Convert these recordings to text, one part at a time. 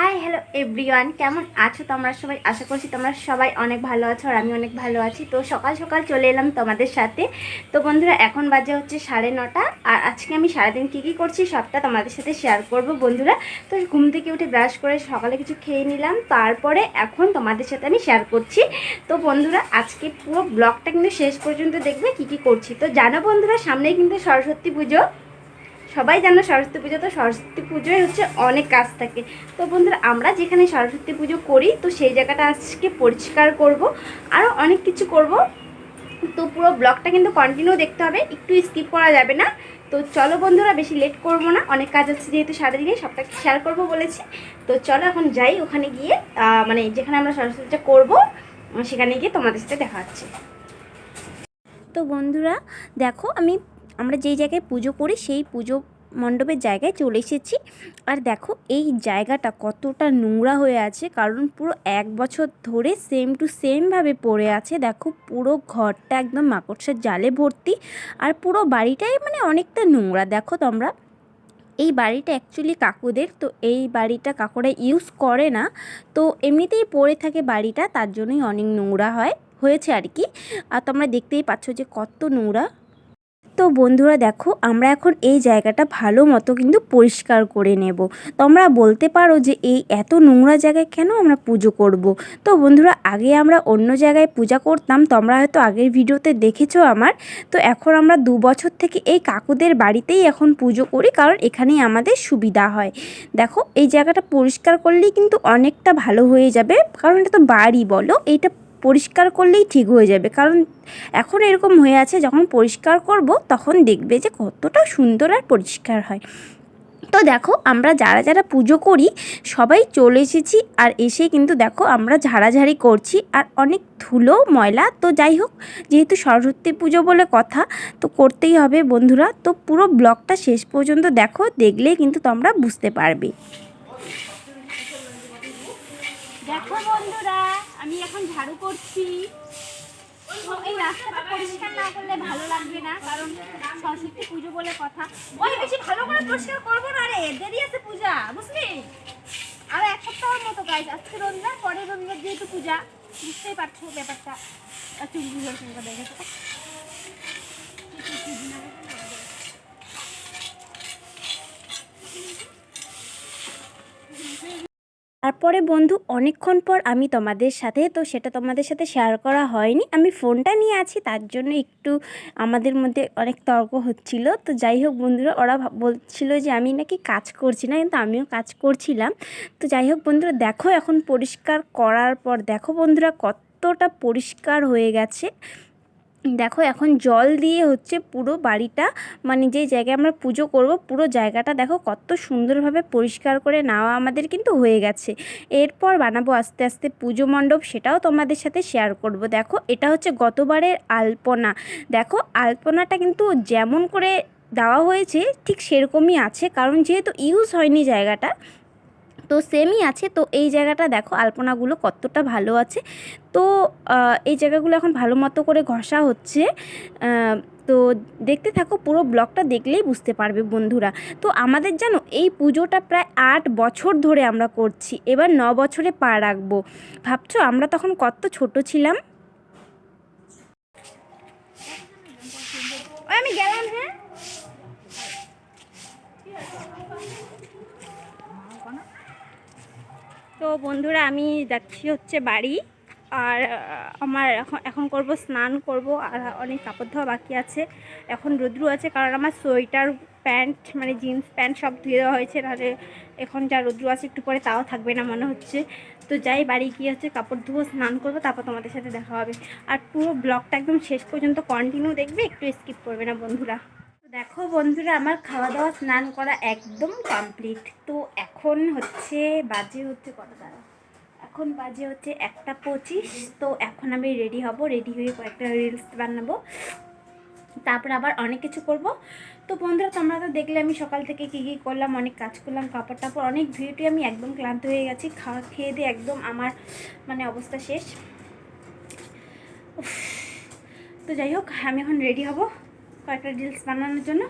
Hi hello everyone কেমন আছো তোমরা সবাই? আশা করছি তোমরা সবাই অনেক ভালো আছো আর আমি অনেক ভালো আছি। তো সকাল সকাল চলে এলাম তোমাদের সাথে। তো বন্ধুরা, এখন বাজে হচ্ছে সাড়ে নটা আর আজকে আমি সারাদিন কী কী করছি সবটা তোমাদের সাথে শেয়ার করব বন্ধুরা। তো ঘুম থেকে উঠে ব্রাশ করে সকালে কিছু খেয়ে নিলাম, তারপরে এখন তোমাদের সাথে আমি শেয়ার করছি। তো বন্ধুরা, আজকে পুরো ব্লগটা কিন্তু শেষ পর্যন্ত দেখবে কী কী করছি। তো জানো বন্ধুরা, সামনেই কিন্তু সরস্বতী পুজো। সবাই জানো সরস্বতী পুজো, তো সরস্বতী পুজোয় হচ্ছে অনেক কাজ থাকে। তো বন্ধুরা, আমরা যেখানে সরস্বতী পুজো করি, তো সেই জায়গাটা আজকে পরিষ্কার করব। আরও অনেক কিছু করব। তো পুরো ব্লগটা কিন্তু কন্টিনিউ দেখতে হবে, একটু স্কিপ করা যাবে না। তো চলো বন্ধুরা, বেশি লেট করব না। অনেক কাজ আছে যেহেতু সারাদিনে সবটা শেয়ার করব বলেছি। তো চলো এখন যাই ওখানে গিয়ে মানে যেখানে আমরা সরস্বতী সরস্বতীটা করব, সেখানে গিয়ে তোমাদের সাথে দেখা হচ্ছে। তো বন্ধুরা, দেখো আমি আমরা যেই জায়গায় পুজো করি, সেই পুজো মণ্ডপের জায়গায় চলে এসেছি। আর দেখো, এই জায়গাটা কতটা নোংরা হয়ে আছে, কারণ পুরো এক বছর ধরে সেম টু সেমভাবে পড়ে আছে। দেখো, পুরো ঘরটা একদম মাকড়সার জালে ভর্তি আর পুরো বাড়িটাই মানে অনেকটা নোংরা। দেখো তোমরা, এই বাড়িটা অ্যাকচুয়ালি কাকুদের, তো এই বাড়িটা কাকুরা ইউজ করে না। তো এমনিতেই পড়ে থাকে বাড়িটা, তার জন্যই অনেক নোংরা হয়, হয়েছে আর কি। আর তোমরা দেখতেই পাচ্ছ যে কত নোংরা। তো বন্ধুরা দেখো, আমরা এখন এই জায়গাটা ভালো মতো কিন্তু পরিষ্কার করে নেব। তোমরা বলতে পারো যে এই এত নোংরা জায়গায় কেন আমরা পুজো করব। তো বন্ধুরা, আগে আমরা অন্য জায়গায় পূজা করতাম, তোমরা হয়তো আগের ভিডিওতে দেখেছ আমার। তো এখন আমরা দু বছর থেকে এই কাকুদের বাড়িতেই এখন পুজো করি, কারণ এখানেই আমাদের সুবিধা হয়। দেখো, এই জায়গাটা পরিষ্কার করলেই কিন্তু অনেকটা ভালো হয়ে যাবে, কারণ এটা তো বাড়ি বলো, এইটা পরিষ্কার করলেই ঠিক হয়ে যাবে। কারণ এখন এরকম হয়ে আছে, যখন পরিষ্কার করব তখন দেখবে যে কতটা সুন্দর আর পরিষ্কার হয়। তো দেখো, আমরা যারা যারা পুজো করি, সবাই চলে এসেছি আর এসে কিন্তু দেখো আমরা ঝাড়াঝাড়ি করছি আর অনেক ধুলো, ময়লা। তো যাই হোক, যেহেতু সরস্বতী পুজো বলে কথা, তো করতেই হবে বন্ধুরা। তো পুরো ব্লগটা শেষ পর্যন্ত দেখো, দেখলেই কিন্তু তোমরা বুঝতে পারবে। দেখো বন্ধুরা। আমি এখন ঝাড়ু করছি। রাস্তাটা পরিষ্কার না করলে ভালো লাগবে না, কারণ সরস্বতী পুজো বলে কথা। ওই বেশি ভালো করে পরিষ্কার করব না রে, দেরি আছে পূজা, বুঝলি? আর এক সপ্তাহের মতো কাজ আজকে রবিবার পরে রবিবার যেহেতু পূজা, বুঝতেই পারছ ব্যাপারটা। একটু তারপরে বন্ধু, অনেকক্ষণ পর আমি তোমাদের সাথে, তো সেটা তোমাদের সাথে শেয়ার করা হয়নি। আমি ফোনটা নিয়ে আছি, তার জন্য একটু আমাদের মধ্যে অনেক তর্ক হচ্ছিল। তো যাই হোক বন্ধুরা, ওরা বলছিল যে আমি নাকি কাজ করছি না, কিন্তু আমিও কাজ করছিলাম। তো যাই হোক বন্ধুরা, দেখো এখন পরিষ্কার করার পর, দেখো বন্ধুরা কতটা পরিষ্কার হয়ে গেছে। দেখো এখন জল দিয়ে হচ্ছে পুরো বাড়িটা মানে যে জায়গায় আমরা পুজো করব, পুরো জায়গাটা দেখো কত সুন্দরভাবে পরিষ্কার করে নেওয়া আমাদের কিন্তু হয়ে গেছে। এরপর বানাবো আস্তে আস্তে পুজো মণ্ডপ, সেটাও তোমাদের সাথে শেয়ার করব। দেখো এটা হচ্ছে গতবারের আলপনা। দেখো আলপনাটা কিন্তু যেমন করে দেওয়া হয়েছে, ঠিক সেরকমই আছে, কারণ যেহেতু ইউজ হয়নি জায়গাটা তো সেমই আছে। তো এই জায়গাটা দেখো, আলপনাগুলো কতটা ভালো আছে। তো এই জায়গাগুলো এখন ভালো মতো করে ঘষা হচ্ছে। তো দেখতে থাকো, পুরো ব্লগটা দেখলেই বুঝতে পারবে বন্ধুরা। তো আমাদের জানো এই পুজোটা প্রায় আট বছর ধরে আমরা করছি। এবার ন বছরে পা রাখব। ভাবছ আমরা তখন কত ছোট ছিলাম? আমি গেলাম হ্যাঁ। তো বন্ধুরা, আমি যাচ্ছি হচ্ছে বাড়ি আর আমার এখন এখন করব, স্নান করব আর অনেক কাপড় ধোয়া বাকি আছে। এখন রোদ্রু আছে কারণ আমার সোয়েটার, প্যান্ট মানে জিন্স, প্যান্ট সব ধুয়ে দেওয়া হয়েছে। নাহলে এখন যা রোদ্রু আছে একটু পরে তাও থাকবে না মনে হচ্ছে। তো যাই, বাড়ি গিয়ে হচ্ছে কাপড় ধুবো স্নান করব, তারপর তোমাদের সাথে দেখা হবে। আর পুরো ব্লগটা একদম শেষ পর্যন্ত কন্টিনিউ দেখবে, একটু স্কিপ করবে না বন্ধুরা। দেখো বন্ধুরা, আমার খাওয়া দাওয়া স্নান করা একদম কমপ্লিট তো এখন হচ্ছে বাজে হচ্ছে কত দাঁড়া এখন বাজে হচ্ছে একটা পঁচিশ। তো এখন আমি রেডি হব রেডি হয়ে কয়েকটা রিলস বানাবো। তারপর আবার অনেক কিছু করব। তো বন্ধুরা, তোমরা তো দেখলে আমি সকাল থেকে কী কী করলাম, অনেক কাজ করলাম, কাপড় টাপড়, অনেক ভিউটি আমি একদম ক্লান্ত হয়ে গেছি। খাওয়া খেয়ে দিয়ে একদম আমার মানে অবস্থা শেষ। তো যাই হোক, আমি এখন রেডি হব। কয়েকটা রিলস বানানোর জন্য।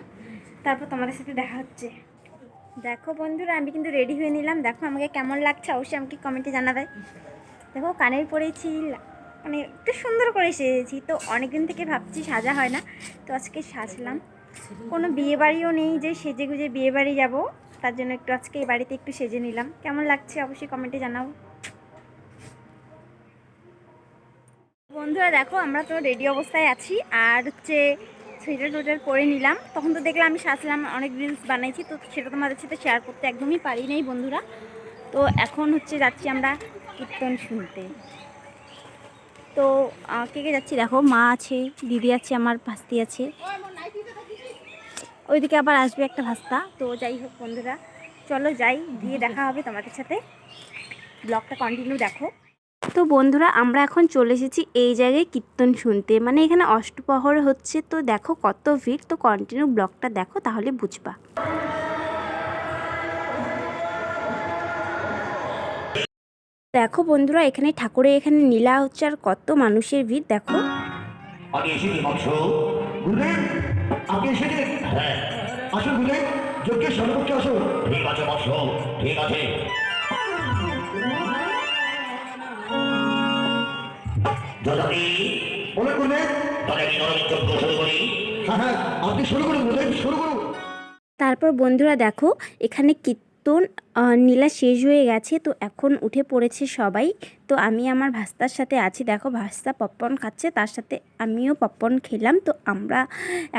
তারপর তোমাদের সাথে দেখা হচ্ছে। দেখো বন্ধুরা, আমি কিন্তু রেডি হয়ে নিলাম। দেখো আমাকে কেমন লাগছে, অবশ্যই আমাকে কমেন্টে জানাবে। দেখো কানের পরেছি মানে একটু সুন্দর করে সেজেছি। তো অনেকদিন থেকে ভাবছি সাজা হয় না, তো আজকে সাজলাম। কোনো বিয়ে বাড়িও নেই যে সেজে গুজে বিয়ে বাড়ি যাব, তার জন্য একটু আজকে এই বাড়িতে একটু সেজে নিলাম। কেমন লাগছে অবশ্যই কমেন্টে জানাও। বন্ধুরা, দেখো আমরা তো রেডি অবস্থায় আছি। আর হচ্ছে সোয়েটার টোয়েটার পরে নিলাম। তখন তো দেখলাম আমি সাজলাম, অনেক রিলস বানাইছি, তো সেটা তোমাদের সাথে শেয়ার করতে একদমই পারি নাই বন্ধুরা। তো এখন হচ্ছে যাচ্ছি আমরা কীর্তন শুনতে। তো কে কে যাচ্ছি দেখো? মা আছে, দিদি আছে, আমার ভাস্তি আছে। ওইদিকে আবার আসবে একটা ভাস্তা। তো যাই হোক বন্ধুরা, চলো যাই, দিয়ে দেখা হবে তোমাদের সাথে। ব্লগটা কন্টিনিউ দেখো। তো বন্ধুরা, আমরা এখন চলে এসেছি এই জায়গায় কীর্তন শুনতে। মানে এখানে অষ্টপ্রহর হচ্ছে, তো দেখো কত ভিড়। তো কন্টিনিউ ব্লগটা দেখো, তাহলে বুঝবা। দেখো বন্ধুরা, এখানে ঠাকুরের এখানে নীলা হচ্ছে আর কত মানুষের ভিড়, দেখো। হ্যাঁ। ঠিক আছে। হ্যাঁ হ্যাঁ আপনি শুরু করুন শুরু করুন। তারপর বন্ধুরা দেখো এখানে কীর্তন নীলা শেষ হয়ে গেছে তো এখন উঠে পড়েছে সবাই। তো আমি আমার ভাস্তার সাথে আছি। দেখো ভাস্তা পপকর্ন খাচ্ছে তার সাথে আমিও পপকর্ন খেলাম। তো আমরা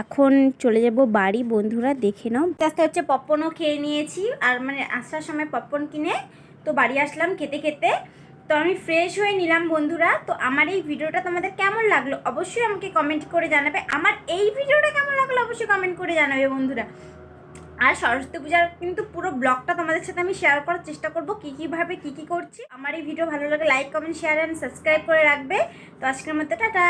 এখন চলে যাব বাড়ি। বন্ধুরা দেখে নাও। আস্তে হচ্ছে পপকর্নও খেয়ে নিয়েছি। আর মানে আসার সময় পপকর্ন কিনে তো বাড়ি আসলাম খেতে খেতে। তো আমি ফ্রেশ হয়ে নিলাম বন্ধুরা। তো আমার এই ভিডিওটা তোমাদের কেমন লাগল অবশ্যই আমাকে কমেন্ট করে জানাবে। আমার এই ভিডিওটা কেমন লাগল অবশ্যই কমেন্ট করে জানাবে বন্ধুরা। আর সরস্বতী পূজার কিন্তু পুরো ব্লগটা তোমাদের সাথে আমি শেয়ার করার চেষ্টা করব, কী কীভাবে কী কী করছি। আমার এই ভিডিও ভালো লাগে like comment share and subscribe করে রাখবে। তো আজকের মতো, টাটা!